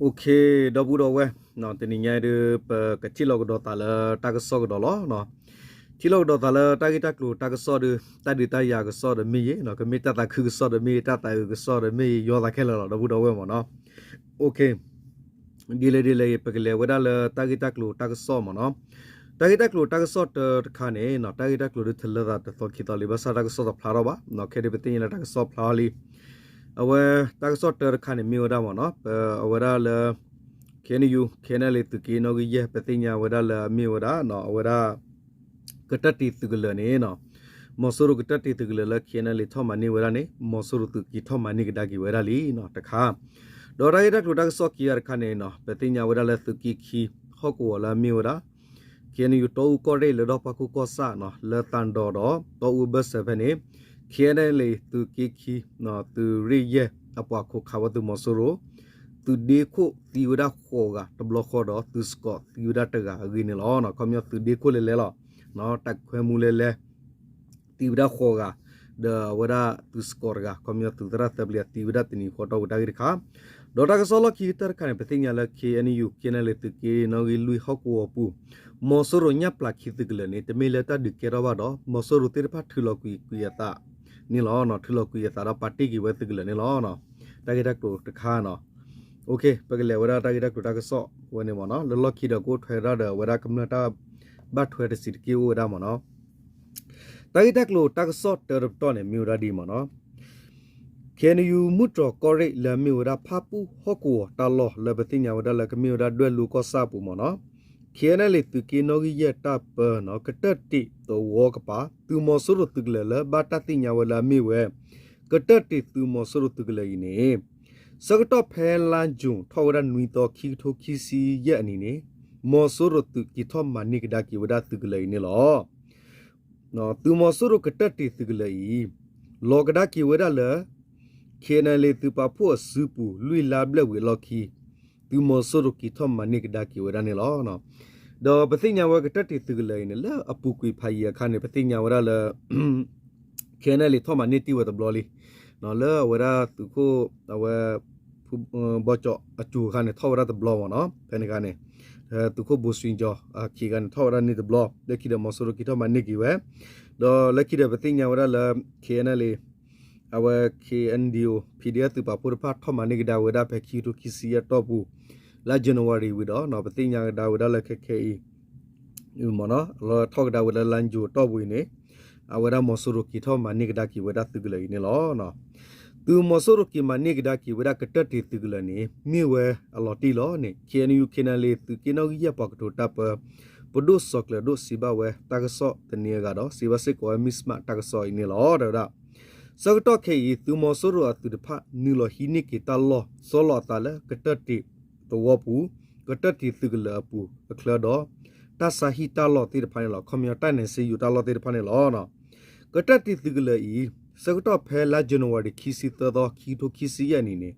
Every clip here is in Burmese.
โอเคดอบูดอเวเนาะตนิญาเดปกะจิลอกดอตาลตากะซอกดอลอเนาะจิลอกดอตาลตากิตะกลูตากะซอดตาดิตายากะซอดมีเยเนาะกะเมตตาคือกะซอดมีตาตากะซอดมียอตาแค่ลอดอบูดอเวมเนาะโอเคဒီလေဒီလေပကလေဝဒါလတာဂီတက်လိုတာကဆောမနော်တာဂီတက်လိုတာကဆော့တခါနေနော်တာဂီတက်လိုထလဒါတသောခိတလီဘဆာတာကဆော့ဖလာတော့ပါနော်ခေဒီပတင်ရတာကဆော့ဖလာလီ အဝဲတာကဆော့တခါနေမြို့ဒါမနော်အဝဲဒါလခဲနီယူခဲနလေတကီနော်ကြီးရပတင်ညာဝဒါလမြို့ဒါနော်အဝဲဒါကတတီတကလနေနော်မော်ဆူရကတတီတကလလခဲနလေထောမနီဝဒါနေမော်ဆူရတကီထောမနီကဒါကီဝဒါလီနော်တခါဒေါ်ရိုက်ရက်ထိုဒါဆော့ကီယာခနဲ့နော်ပတိညာဝဒလက်သကီခီဟော့ကောလာမီဝဒါကျင်းယူတိုကောရဲလတော့ပကူကောဆာနော်လတန်တော်တော့တော့ဥဘဆဗနေ ခဲနေလေသူကီခီနော်သူရီရဲ့အပွားခုခါဝတ်မဆိုရိုသူဒီခုတီဝဒါခေါ်ကတဘလခေါ်တော့သူစကောတီဝဒါတကအဂိနေလောနော်ကမြောသူဒီခုလေလေလောနော်တက်ခွဲမှုလေလေတီဝဒါခေါ်က the wada tu score ga komya tu tara tablia ti wada tini photo wada gi kha dota ka solo ki tar khane petinya la ke ani yu kena le tu ke no gi lui ho ko pu mosoro nya pla ki tu gle ne te me le ta du ke ro ba do mosoro tir pha thu lo ku ku ya ta ni lo no thu lo ku ya ta ra party ki we tu gle ne lo no ta gi dak to ta kha no okay ပကလေဝရတာဂိတကတာကဆောဝနေမနော်လော်ခီဒကိုထွေရတဲ့ဝရကမ္နတာဘတ်ထွေတဲ့စီကီဝရမနော်တာဂိတက်လိုတက်ဆော့တရတော့နေမြူရာဒီမနော်ခဲနယူမူတော်ကောရိလမြူရာဖပူဟောကိုတာလောလဘတိညာဝဒလကမြူရာဒွဲလူကောဆာပူမနော် ခဲနလေသူကီနိုဂီယတာပနော်ကတတိတောဝကပါသူမောဆရတုကလလဘာတတိညာဝလာမြဝဲကတတိသူမောဆရတုကလေနေစကတော့ဖဲလန်ဂျုံထောရနွီတော်ခီထိုခီစီရဲ့အနေနဲ့မောဆရတုကီထောမနိကဒါကီဝဒတုကလေနေလောနော်သူမဆူရကတတိသကလေးလောကဒါကီဝရလခေနလေသူပဖို့စူပူလွိလာဘလဝေလော်ခီ သူမဆူရကီထမနိကဒါကီဝရနေလောနော်ဒေါ်ပသိညာဝကတတိသကလေးနလအပူကွေဖိုင်ရခါနေပသိညာဝရလခေနလေထမနိတိဝတဘလလီနော်လဝရသူကိုအဝဘောချအချူခါနေထောရတဘလဝနော်ဖဲနေခါနေအဲသူခုဘူစဝင်ကြောအခီကန်ထော်ရနေတဘလလက်ခိဒမဆူရခိထမနိကီဝဲဒေါ်လက်ခိဒပတိညာဝရလာခေနလေ အဝခေအန်ဒီယိုပီဒီအက်သူပါပူရဖတ်ထမနိကဒါဝဒဖက်ခီတူခီစီယတော့ဘူးလာဇန်နဝါရီဝီတော့နော်ပတိညာဒါဝဒလက်ခခေအီမနော်လောထောက်ဒါဝဒလန်ဂျူတော့ဘူးနေအဝရမဆူရခိထမနိကဒါကီဝဒသူကလေးနေလောနော်သူမဆိုရကီမနိကဒါကီဝဒကတတိတကလနေမြေဝဲအလော်တီလောနေကေနယူခေနလေသူကေနောကြီးရပကတိုတပ်ပဒုဆော့ကလဒုစီဘဝဲတကဆော့တနေကတော့စီဘစစ်ကိုမစ်မတကဆော့နေလောဒရ စကတော့ခေဤသူမဆိုရအတူတဖနီလောဟီနိကေတလောဆောလောတလကတတိတောပူကတတိတကလပူအခလတော့တဆာဟီတလောတိတဖိုင်လောခမယတန်နေစီယူတလောတိတဖိုင်လောနော်ကတတိတကလဤစကတော့ဖဲလာဇန်နဝါရီခီစီတော်ခီတိုခီစီယနီနေ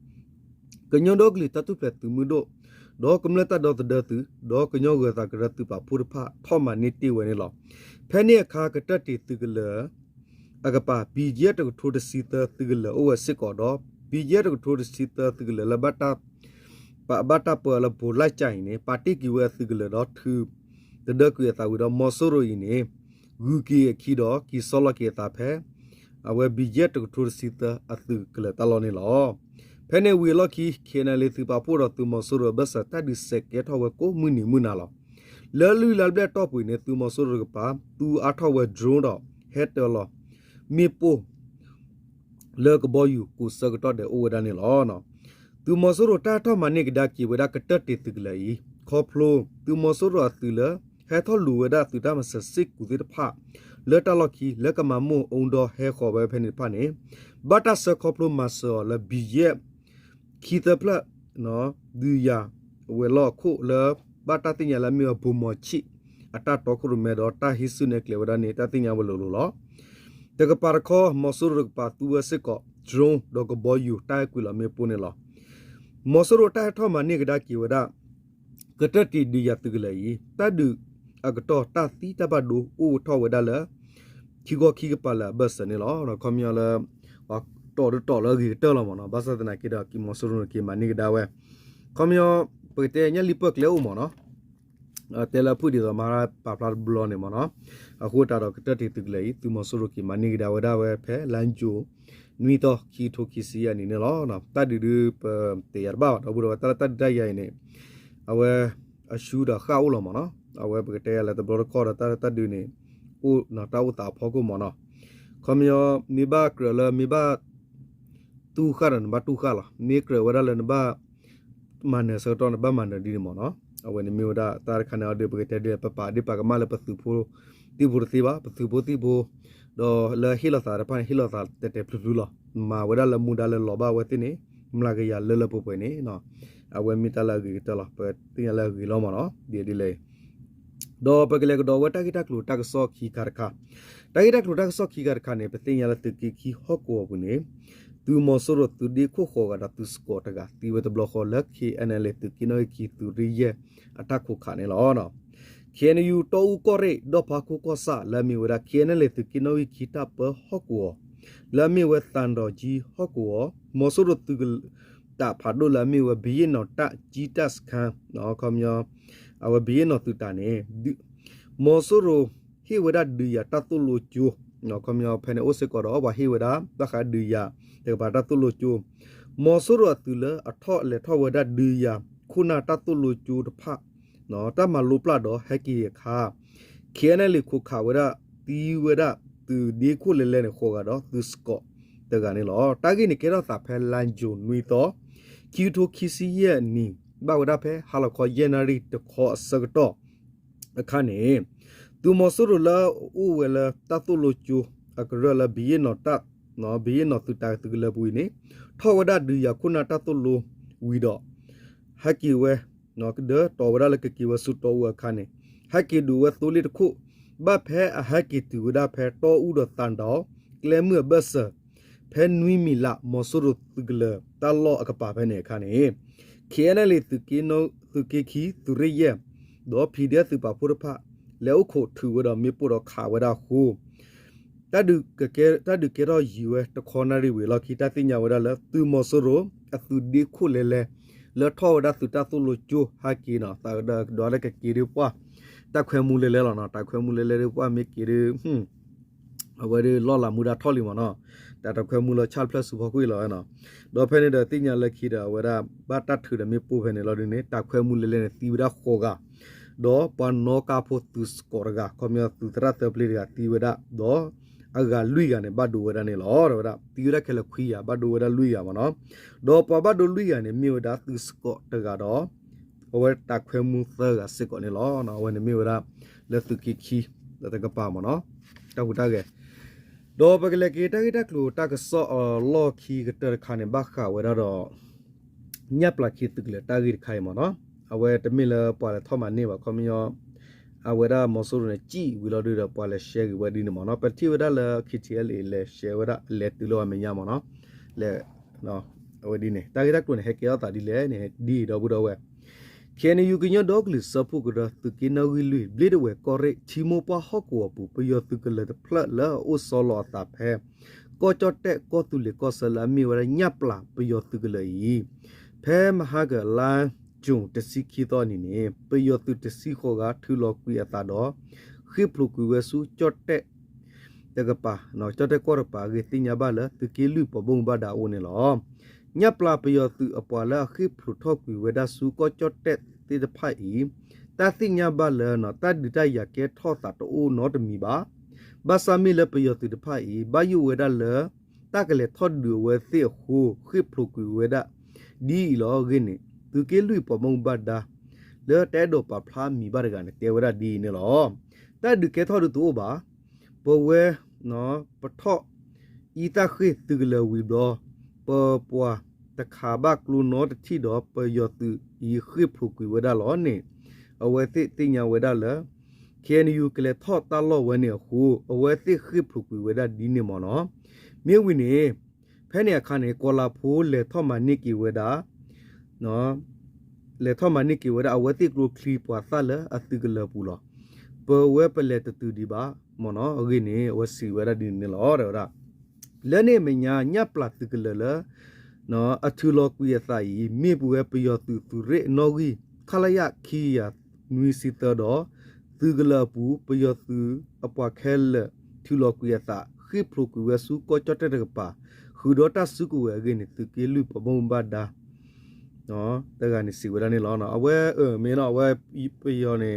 ကညွန်ဒိုကလီတတုဖက်သူမှုတို့ဒေါကမလတဒေါတဒတူဒေါကညောဂတာကရတုပါပူရဖထောမနိတိဝဲနေလောဖဲနေခါကတတိသူကလ အကပါဘီဂျက်တထိုးတစီတသူကလအိုဝစစ်ကောတော့ဘီဂျက်တထိုးတစီတသူကလလဘတာပဘတာပလဘူလိုက်ချိုင်နေပါတိကီဝဲသူကလတော့သူတဒကွေတာဝီတော့မော်ဆိုရိုယီနေဂူကီခီတော့ကီဆောလကေတာဖဲအဝဲဘီဂျက်တထိုးစီတအသူကလတလောနေလောဖဲနေဝီလော်ခီခေနလေသူပါပို့တော့သူမဆိုရဘဆတဒီစက်ကဲထောဝဲကိုမွနီမွနာလောလဲလူလာဘလက်တော့ပွေနေသူမဆိုရကပါသူအထောဝဲ drone တော့ head တော့လော မေပိုလဲကဘောယူကိုစကတော့တဲ့အိုဝဒနေလောနော်သူမဆိုရတာထောမနိကဒါကီဝဒကတတေတကလေခေါဖလိုသူမဆိုရသူလဲဟဲထောလူဝဒသူတမဆစစ်ကူတဲ့ဖလက်တလကီလက်ကမမိုအုံတော်ဟဲခေါ်ပဲဖဲနေဖာနေဘတ်တာဆခေါပလိုမဆောလဘီယေခီတပလနော်ဒူယာဝဲလောခုလဘတ်တာတင်ရလာမြေဘူမချီအတတော်ခုမဲတော့တာဟိဆုနေကလေဝဒနေတာတင်ရဘလို့လို့လော တကပါခေါ်မဆူရကပါတူဝစကောဒရုန်းဒကဘောယူတိုင်ကွလာမေပုန်လောမဆူရတိုင်ထောမနိကဒါကီဝဒကတတိဒီယတကလေတဒူအကတော့တသီတဘဒူအိုထောဝဒလာခီကိုခီကပလာဘတ်စနေလောနော်ခမယလာတော်တော်လကြီးတော်လာမနော်ဘာသာတနာကိဒါကီမဆူရကီမနိကဒါဝဲကွန်မျောပတဲ့ညလိပကလေဦးမနော်အ တဲလာဖူဒီတော့မာရာပါပလာဘလောနေမနော်အခုတာတော့ကတတိတုလေသူမဆိုရကီမနိဒါဝဒါဝဲဖဲလန်ဂျိုနွီတော့ခီထိုခီစီယနီနေလောနော်တတ်ဒီပတေရဘာတော့ဘူးတော့တတ်တတ်ဒိုင်ရိုင်နေအဝဲအရှူတာခါဦးလောမနော်အဝဲပကတဲ့လာတဘလကောတာတတ်ဒီနေဦးနော်တာဦးတာဖောကုမနော်ကွန်မျောမိဘကရလမိဘတူခရန်ဘတူခလာမိကရဝရလနဘမန်စတော့ဘမန်ဒီမောနော် အဝဲနေမျိုးဒါတာခနာဒီပကတဲ့ပပဒီပကမလပစုဖိုတိဘူတိပါပစုဖိုတိဘူတော့လဟီလာသာရပန်ဟီလာသာတက်တက်ဖလူဖလူလာမာဝရလမူဒါလလောဘဝတိနေမလာကရလလပပွေနေနော်အဝဲမီတလာကြီးတလာပတင်ရလာကြီးလောမနော်ဒီဒီလေတော့ပကလေကတော့ဝတကိတကလူတက်ဆော့ခီကာခာတကိတကလူတက်ဆော့ခီကာခာနေပတင်ရလာတကီခီဟော့ကောဘူးနေ သူမဆရသူဒီခုခေါ်ကတာသူစကောတကတီဝတ်ဘလခေါ်လက်ခီအနလေသူကိနိုခီသူရီရဲ့အတက်ခုခါနေလောနော် KNU တောဥကောရဲဒေါ်ဖာခုကောဆာလမီဝရာ KNL သူကိနိုခီတာပဟော့ကောလမီဝတန်တော်ကြီးဟော့ကောမဆရသူကတာဖာဒိုလမီဝဘီယနော်တဂျီတတ်ခန်နော်ခမယောအဝဘီယနော်သူတာနေမောဆရဟီဝဒဒူယာ တတူလိုချူနော်ခမယောဖဲနေအိုစကောတော့ဘာဟီဝဒတခါဒူယာတေဘာတတူလိုချူမောဆရတူလအထော့လေထော့ဝဒဒူယာခုနာတတူလိုချူတဖနော်တမလိုပလာတော့ဟက်ကီခါခေနလေခုခါဝဒတီဝဒသူဒီခုလေလေနေခေါ်ကတော့သူစကောတကနေလောတာဂိနေကေတော့သာဖဲလန်ဂျိုနွီတော့ကီတိုခီစီရဲ့နီဘာဝဒဖဲဟာလခေါ်ယန်နာရီတခေါ်စကတော့အခါနေသူမဆူရလာဥဝဲလာတတူလိုချူအကရလာဘီယနော်တ နော်ဘီယနော်သူတာသူလပူနေထောဝဒဒူယခုနာတတူလိုဝီတော့ဟက်ကီဝဲနော်ကဒတော်ဝရလကကီဝဆုတော်ဝခါနေဟက်ကီဒူဝသုလီတခုဘဖဲအဟက်ကီတူဒဖဲတော်ဥဒတန်တော်ကလဲမှုဘဆဖဲနွီမီလာမောဆရုတဂလတလောအကပါဖဲနေခါနေခေနလေသူကီနိုသူကီခီသူရရဲ့ဒေါ်ဖီဒီသူပါဖုရဖလဲဥခိုထူဝဒမေပုရခါဝဒဟူ တဒုကကဲတဒုကေရောယူဝဲတခေါနာရီဝေလခီတတိညာဝဒလသူမောဆရအသူဒီခုလေလေလထောဒါသုတသုလိုချိုဟာကီနော်တာဒေါ်လကကီရီပွားတခွဲမူလေလဲလောနော်တခွဲမူလေလဲပွားမေကီရီဟွန်းအဝရီလော်လာမူဒါထော်လီမနော်တာတခွဲမူလချာပလတ်စုဘကွေလောနော်ဒေါ်ဖဲနေတဲ့တိညာလက်ခီတာဝရဘာတထူတယ်မေပူဖဲနေလောဒီနေတခွဲမူလေလဲနေတီဝရခေါ်ကဒေါ်ပန်နောကာဖိုတုစကောရကကွန်မြတ်သူတရတ်ပလီကတီဝရဒေါ်အကလွိကနေဘတ် ဒူဝရနေလောတော့ဒါတီရခဲလခွီယာဘတ်ဒူဝရလွိယာမနော်ဒေါ်ပဘတ်ဒူလွိယာနေမြို့ဒါသူစကောတကတော့ဝဲတခွဲမှုသကစစ်ကောနေလောနော်ဝဲနေမြို့ဒါလက်သူခိခီလက်တကပါမနော်တောက်တာကဲဒေါ်ပကလေကေတကေတကလူတကဆောလော်ခီကတခါနေဘခဝဲတော့ညပ်ပလာခိတကလေတာဂိခိုင်မနော် အဝဲတမီလပွာလေထောမနေပါခမယောအဝဲဒါမဆိုးရကြည်ဝီလော်ဒူရပွာလေရှဲဝဲဒီနမနော်ပတိဝဒါလခိချီလေလေရှဲဝဒါလေတူလောမညာမနော်လေနော်အဝဲဒီနေတာဂိတက်ကုနေဟက်ကရတာဒီလေနေဒီတော့ဘူးတော့ဝဲခဲနေယူကညဒေါကလစဖုကရသူကိနဝီလူဘလစ်ဝဲကောရဲချီမိုပါဟော့ကောပူပယောသူကလေဖလလာအိုဆောလောတာဖဲကောချတဲ့ကောတူလေကောဆလာမီဝရညပ်ပလာပယောသူကလေဖဲမဟာကလာ ဂျုံတစီခီတော့နေနေပယောတုတစီခေါ်ကထူလောကွေအတာတော့ခိပလူကွေဝဆူချတ်တဲ့တကပါနော်ချတ်တဲ့ကောရပါကေတင်ညာပါလားသူကေလူပဘုံဘာဒါအိုနေလောညပလာပယောတုအပွာလာခိပလူထောက်ကွေဝဒါဆူကောချတ်တဲ့တေတဖိုက်ဤတာတင်ညာပါလားနော်တတ်ဒီတရကဲထောတာတိုးနော်တမီပါဘာစာမီလပယောတုတဖိုက်ဤဘာယူဝဒါလေတကလေထော့ဒူဝဲသေခုခိပလူကွေဝဒါဒီလောဂင်းနေ သူကေလူပမုံဘတ်ဒါလေတဲဒိုပဖလာမီဘရကနေတေဝရဒီနေလောတဲဒုကေထောဒတူဘာပဝဲနော်ပထော့ဤတခိသူကလဝီဘောပပွားတခါဘကလူနောတတိတော့ပယောသူဤခိဖုကွေဝဒါလောနေအဝဲတိတိညာဝဒါလေကေနယူကလေထော့တလောဝဲနေဟုအဝဲတိခိဖုကွေဝဒါဒီနေမနော်မြေဝီနေဖဲနေအခါနေကောလာဖိုးလေထော့မနိကီဝဒါ နော်လေထမနိကေဝရအဝတိကလုခလီပွာသလအတိကလပူလောပဝဲပလက်တူဒီပါမနောအဂိနေဝစီဝရဒီနေလောရရလဲနေမညာညပလတ်တိကလလနော်အထူလောကွေစာယီမေပူဝဲပယောသူသူရဲနော်ကြီးခလယခီယာနွီစီတတော်သူကလပူပယောသူအပွားခဲလထူလောကွေစာခိပလိုကွေဆူကိုချတဲ့ကပါခူဒတာစုကွေဂိနေသူကေလူပဘုံဘဒါ နော်တကနေစီဝရနေလောနော်အဝဲအမင်းတော့အဝဲပယောနေ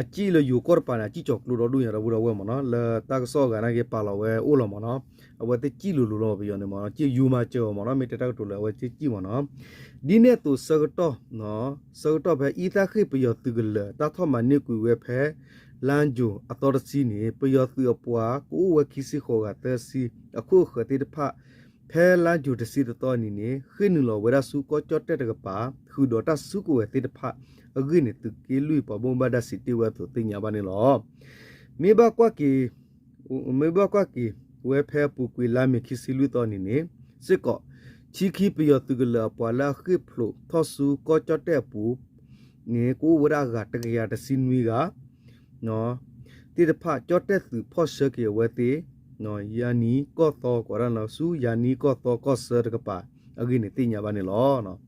အကြည့်လို့ယူကောပါနာကြည့်ချောကလူတော်တို့ရတော့ဘူးတော့ဝဲမနော်လာတာကစောကနာကေပါလောဝဲအိုးလောမနော်အဝဲတကြည့်လို့လို့တော့ပြောနေမနော်ကြည့်ယူမှာကြောမနော်မေတ္တာတို့လည်းအဝဲကြည့်ကြည့်မနော်ဒီနေ့သူစကတော့နော်စကတော့ပဲဤသားခိပယောသူကလတာထမနိကူဝဲဖဲလန်ဂျူအတော်စီနေပယောသူအပွားကိုဝဲခိစီခေါ်ကတဲ့စီအခုခတိတဖ ဖဲလန်ဂျူတစီတော်နီနေခိနလောဝရစုကိုကြော့တဲ့တကပါခူဒတာစုကိုဝဲတိတဖအဂိနေသူကေလူပဘုံဘဒစီတီဝဲသူတင်ညာပါနေလောမေဘကွာကီမေဘကွာကီဝဲဖဲပူကွေလာမခိစီလူတော်နီနေစစ်ကောချီခီပယောသူကလပွာလာခိဖလိုသောစုကိုကြော့တဲ့ပူငေကိုဝရကတကရတစင်းဝီကနော်တိတဖကြော့တဲ့သူဖော့ရှ်ကေဝဲတေ နော်ယာနီကောတော့ကောရနော်စုယာနီကောတော့ကောဆာတကပါအဂိနေတင်ညာပါနေလောနော်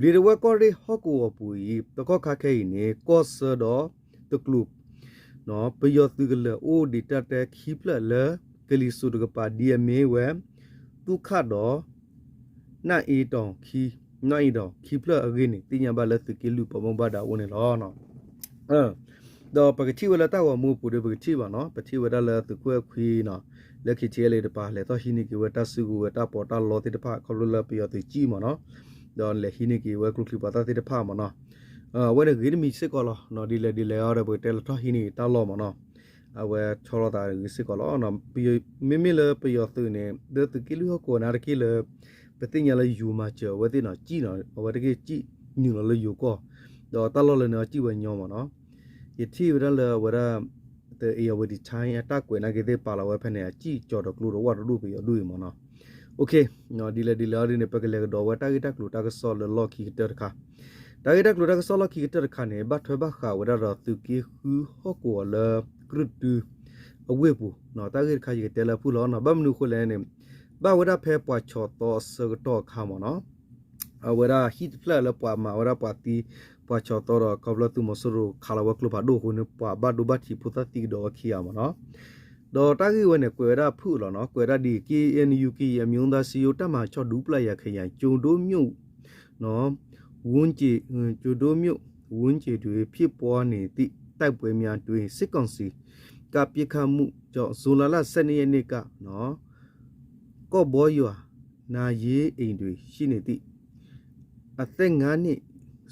ဘလီဝဲကောရီဟော့ကိုပူဤတကောခခဲနေကောဆာတော့တကလုနော်ပယောသူကလအိုဒီတတဲ့ခီပလလကလီစုတကပါဒီအမေဝဲတုခတော့နာအီတောင်ခီနိုင်တော့ခီပလအဂိနေတင်ညာပါလက်သူကလူပမဘတာဝင်နေလောနော်အဲတော့ပကတိဝလာတော့မူပူတဲ့ပကတိပါနော်ပတိဝဒလာသူကွဲခွေးနော် လက်ခိချဲလေတပါလေတော့ဟိနိကေဝတဆုကူဝတပေါ်တာလောတိတဖခေါလလပြရတိကြီးမနော်တော့လေဟိနိကေဝကလုကလိပါတာတိတဖမနော်အဲဝဲဂိဒမီစစ်ကောလောနော်ဒီလေဒီလေရဘတဲလတော့ဟိနိတာလောမနော်အဝဲချောရတာစစ်ကောလောနော်ပြမိမိလေပြရသူနေဒတကီလူကိုနာရကီလေပတိညာလေယူမချဝဲတိနော်ကြည်နော်ဝဲတကေကြည်ညူနော်လေယူကောတော့တာလောလေနော်ကြည်ဝဲညောမနော်ယတိဝရလေဝရ တဲ့အေယဝဒီချိုင်းအတက်ကွယ်နာကေတဲ့ပါလာဝဲဖက်နေကြည်ကြော်တော့ကလူတော့ဝတ်လို့ပြီးလူရမနော်โอเคနော်ဒီလေဒီလာရင်းနေပကလေတော့ဝတာဂီတက်လူတာကဆောလလော်ကီတက်ခါတာဂီတက်လူတာကဆောလကီတက်ခါနေဘတ်ထွဲဘခါဝရတော့သူကီခူဟောကောလကရုတူအဝေပူနော်တာဂီခါကြီးတဲလာဖူလောနော်ဘမ်နုခုလဲနေဘဝရဖဲပွားချောတော့စကတော့ခါမနော်အဝရဟစ်ဖလာလပွားမဝရပွားတီ ပွာချောတော်ကဘလတုမဆရခါလဝကလဘဒိုခုနပွာဘဒုဘတိပုတတိဒောခီယာမနော်ဒေါ်တာဂီဝဲနဲ့ကွယ်ရဖုလောနော်ကွယ်ရဒီ KNU ကရမြုံသာစီယိုတက်မှာချော့ဒူပလိုက်ရခရကျုံတိုးမြုပ်နော်ဝွန်းကြည်ကျုံတိုးမြုပ်ဝွန်းကြည်တွေဖြစ်ပွားနေသည့်တိုက်ပွဲများတွင်စစ်ကောင်စီကပြစ်ခတ်မှုကြောင့်ဇူလာလ12ရက်နေ့ကနော်ကော့ဘောရွာနာရေးအိမ်တွေရှိနေသည့်အသက်9နှစ်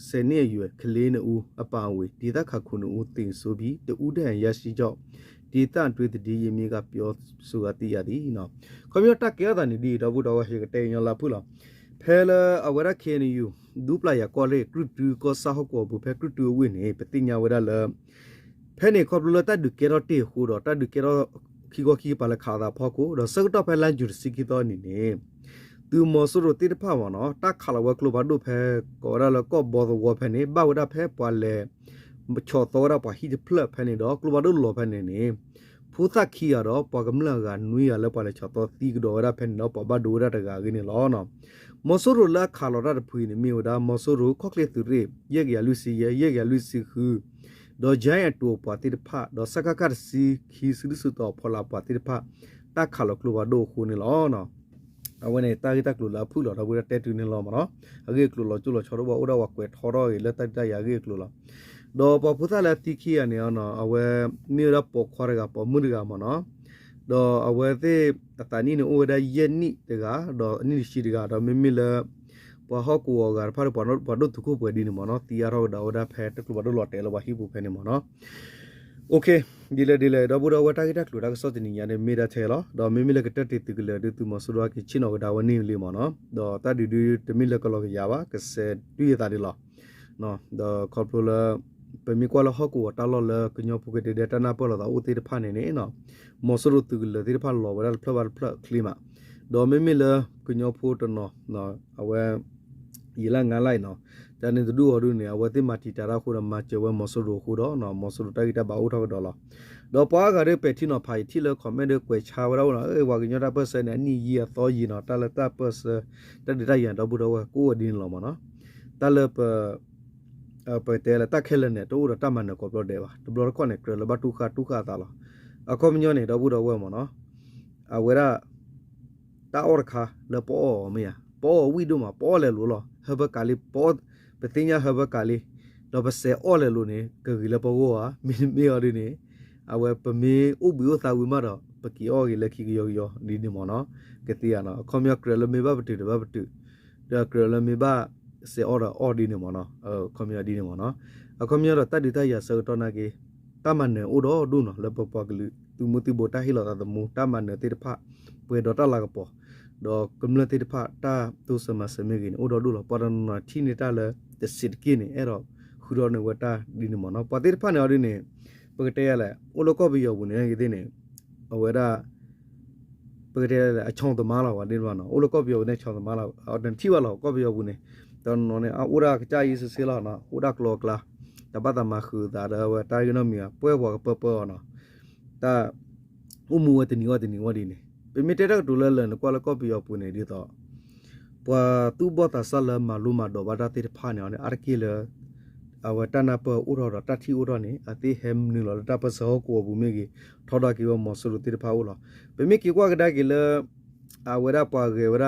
ဆယ်နှစ်အရွယ်ကလေးနှဦးအပါအဝင်ဒေသခခုနှစ်ဦးတင်ဆိုပြီးတဦးတန်ရရှိကြောင်းဒေသတွေးတည်ရင်းမြစ်ကပြောဆိုအပ်ရသည်နော်ကွန်ပျူတာကဲတာနေဒီတော့ဘူးတော့ဟေကတေညလာဖူလာဖဲလာအဝရခေနီယူဒူပလာယာကောလေကရတူကောဆာဟကောဘူဖဲကရတူဝင်းနေပတိညာဝရလာဖဲနေခေါပလူတာဒုကေရတေဟူတော့တဒုကေရခီကိုခီပါလခါတာဖောက်ကိုတော့စကတော့ဖဲလန်ဂျူစီကီတော့နေနေ သူမောဆရိုတိတဖာမနော်တခါလဝကလိုဘာဒုဖဲကောရလကောဘောဒဝဖဲနေဘာဝဒဖဲပွာလေချောတော်ရပါဟိဒဖလဖဲနေတော့ကလိုဘာဒုလောဖဲနေနေဖူသခီရတော့ပကမလကနွေရလပါလေချောတော်တီကတော်ရဖဲနေတော့ပဘဒိုရတကကင်းလောနော်မောဆရိုလာခါလောရတဖွေနေမြေဒါမောဆရိုခော့ကလေသူရေရက်ရလူစီရက်ရက်ရလူစီခူတော့ဂျိုင်းအတူပါတိတဖတော့စကကတ်စီခီစလူစတော့ဖလာပါတိတဖတခါလောကလိုဘာဒိုခုနေလောနော် အဝနေတာဂီတကလူလာဖူလောတော့ဘရတဲတူနေလောမနော်အဂေကလူလောကျူလောချောတော့အိုဒါဝကွယ်ထော်တော့လေတက်တရဂေကလူလောတော့ပပူသလာတိခိယနေနော်အဝဲနေရပခေါ်ရကပမှုရကမနော်တော့အဝဲသေးတတနီနိုဒါယနိတကတော့အနိရှိတကတော့မမီလာပဟကူကဖာပနပဒုတခုပွဲဒီနေမနော်တီရတော့ဒါဝဒါဖဲတကဘဒလော်တဲလောဟိဘူးဖဲနေမနော် โอเคဒီလေဒီလေတော့ဘူတော့ဝတာဂီတက်လူတာကစောတင်ညာနေမေတာထဲလောတော့မိမိလကတက်တီတကလေဒတူမဆူရကချင်တော့ဒါဝနေလေးမနော်တော့တတူတူတမိလကလောကရပါကစဲတူရတာဒီလောနော်တော့ကော်ပလိုလာပမီကွာလဟကူတာလောလကညောပုကတဲ့တနာပေါ်လာဦးတေဖာနေနေနော်မဆူရတူကလေတေဖာလောဝရဖလဝရဖလကလီမာတော့မိမိလကညောဖို့တနော်နော်အဝဲ ီ လာငါလိုက်နော်တန်နေတူဟော်ဒူနေဝတိမာတီတာရာခုရမချေဝမောဆရခုတော့နော်မောဆရတိုက်တာဘာဦးထောက်တော့လားတော့ပွားကရပေတီနော်ဖိုင်တီလကွန်မန့်ဒကွေချာဝရောနော်အေဝါကညတာပတ်စနေနီရီသောရီနော်တလတာပတ်စတတရရန်တော့ဘူးတော့ကိုအဒင်းလောမနော်တလပအပတဲလတက်ခဲလနဲ့တော့တမန်နကောပလော့တယ်ပါတဘလော့ကောနဲ့ကရလဘတုခတုခတာလားအကောမညောနေတော့ဘူးတော့ဝဲမနော်အဝဲရတာအော်ခါလပေါ်မယာ ပေါ်ဝီဒိုမှာပေါ်လေလို့လောဟဘကလီပေါ်ပတင်ညာဟဘကလီတော့ပစေအော်လေလို့နေကကြီးလပေါ်ကောမင်းမေော်ဒီနေအဝဲပမေဥဘီယသာဝီမတော့ပကီအော်ကြီးလက်ခီယောယောဒီနေမနော်ကတိရနော်ခေါမယကရလမေဘပတူတဘပတူဒါကရလမေဘစေအော်အော်ဒီနေမနော်အခေါမယဒီနေမနော်အခေါမယတော့တတ်ဒီတရဆောတော့နာကေတမန်နေဥတော်ဒုနော်လပပကလူသူမတိဘတာဟီလာတမူတမန်နေတေတဖပွေတော့တလာကပေါ် တော့ကမ္လတေတဖတာသူစမစမေကင်းဥတော်ဒုလပရနတီနေတာလေတစစ်ကင်းအဲ့တော့ခူတော်နေဝတာဒီနေမနော်ပတေတဖနေအော်ဒီနေပကတဲရလဲဥလကောဘီယောဘူးနေကေတဲ့နေအဝဲတာပကတဲရလဲအချောင်းသမားလာပါတင်းပါနော်ဥလကောဘီယောနဲ့ချောင်းသမားလာအော်တန်တီဝါလာကောဘီယောဘူးနေတော့နော်နေအဥရာကကြရေးစစေလာနော်ဥရာကလောကလာတပတ်တမခူတာတော့ဝတာယနမီပွဲဘောပပနော်တာဥမူဝတနီဝတနီဝဒီနေ ပေမီတဲတော့ဒူလလန်ကွာလကောဘီယောဘူးနေဒီတော့ပွာသူဘောတာဆလမလူမတော့ဘာတာတိဖာနေအောင်အာကီလအဝတနာပဥရောတတိဥရောနေအတိဟမ်နီလောတပစောကိုဘူးမေကြီးထော်တာကီဝမောဆရတိဖာဥလောပေမီကီကွာကဒါကီလအဝရပွာကေဝရ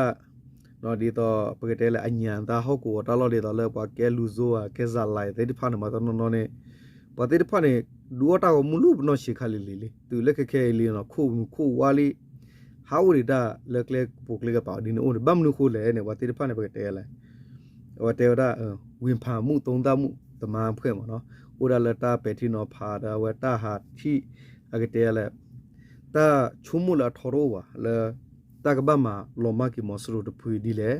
နော်ဒီတော့ပကတဲလေအညာတာဟောကိုတလော်လေတော့လေပွာကဲလူဇိုကဲဇာလိုက်တိဖာနမတော့နော်နေပတိဖာနေလူအတာကိုမလူဘနော်ရှိခလီလီသူလက်ခခဲလီနော်ခုခုဝါလီ ဟာဝရီတာလက်ကလက်ပုကလကပါဒီနိုဘမ်နုခိုလေနေဝတိဖာနေပကတဲလေဝတဲရဝင်ဖာမှုသုံးသမှုတမန်ဖွဲ့မနော်ဥရလတာပေတီနောဖာဒဝတာဟာတိအကတဲလေတာချုံမူလာထောရောဝလေတာကဘမလောမကီမဆရတဖွေဒီလေ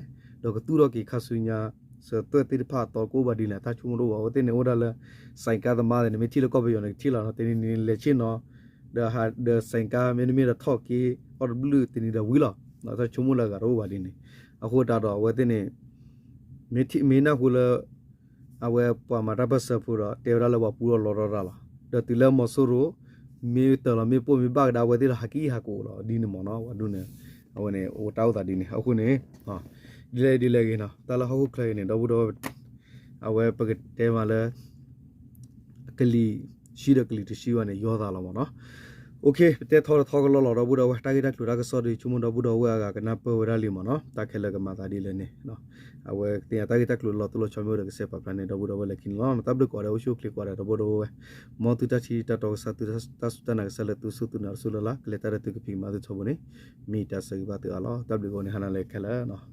တော့ကတူတော့ကီခဆုညာစသွဲတိဖာတော့ကိုပါဒီလေတာချုံမလို့ဝတဲ့နေဥရလဆိုင်ကာသမားတဲ့မီတီလကောပယောနေတီလာနော်တင်းနေလေချင်းနော် ဒါဟာဒဆိုင်ကာမင်းမီရထော့ကီအော်ဘလူးတင်းနေဝီလာတော့ချုံမလာကရောပါဒီနေအခုတာတော့ဝတဲ့နေမီတီမီနာဟူလာအဝဲပွားမှာတပတ်စ ပူတော့တေရလဘပူတော့လော်ရလာဒတိလမဆူရိုမေတလမေပိုမေဘကဒါဝဲတိဟာကီဟာကိုလောဒီနမနော်ဝဒုနေအဝနေဟိုတောက်တာဒီနေအခုနေဟာဒီလေဒီလေကင်းနော်တလဟောကလေးနေတော့ဘူးတော့အဝဲပကတဲမှာလဲကလီရှိတဲ့ကလီတရှိဝနေရောသားလာပါနော်โอเคတဲ့ထော်ထော်ကလောလောတော့ဘူးတော့တာဂက်တက်လူရကစော်ဒီချုံမတော့ဘူးတော့ဝါကကနပဝရလီမနော်တာခဲလကမာတာဒီလည်းနေနော်အဝဲတင်တာဂက်တက်လူလောတလို့ချောမျိုးရကစေပပန်နေတော့ဘူးတော့လကင်းလောတဘလကောရဝရှုကလစ်ကောရတော့ဘူးတော့မောတူတချီတတော့စတူတစတနာဆလတူစုတူနာဆူလလာကလက်တရတုကပီမာတူချဘနေမီတာစကိပါတူအလောတဘလကောနေဟနာလေခဲလာနော်